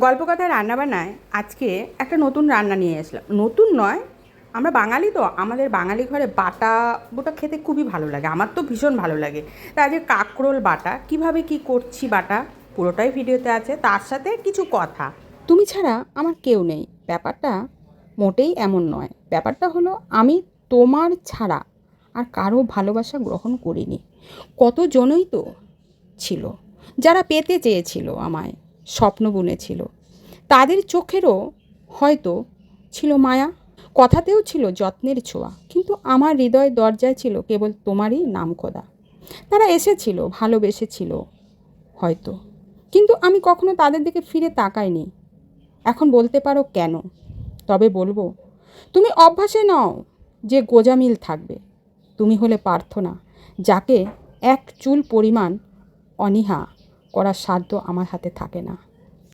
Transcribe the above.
গল্পকথায় রান্নাবান্নায় আজকে একটা নতুন রান্না নিয়ে আসলাম। নতুন নয়, আমরা বাঙালি তো, আমাদের বাঙালি ঘরে বাটা বোটা খেতে খুবই ভালো লাগে, আমার তো ভীষণ ভালো লাগে। তা আজকে কাকরোল বাটা, কীভাবে কি করছি বাটা, পুরোটাই ভিডিওতে আছে, তার সাথে কিছু কথা। তুমি ছাড়া আমার কেউ নেই, ব্যাপারটা মোটেই এমন নয়। ব্যাপারটা হলো, আমি তোমার ছাড়া আর কারও ভালোবাসা গ্রহণ করিনি। কতজনই তো ছিল, যারা পেতে চেয়েছিল আমায় স্বপ্ন বুনেছিল তাদের চোখেরও হয়তো ছিল মায়া, কথাতেও ছিল যত্নের ছোঁয়া, কিন্তু আমার হৃদয় দরজায় ছিল কেবল তোমারই নাম খোদা। তারা এসেছিল, ভালোবেসেছিল হয়তো, কিন্তু আমি কখনো তাদের দিকে ফিরে তাকাইনি। এখন বলতে পারো কেন? তবে বলব, তুমি অভ্যাসে নাও যে গোজামিল থাকবে। তুমি হলে প্রার্থনা, যাকে এক চুল পরিমাণ অনীহা করার সাধ্য আমার হাতে থাকে না।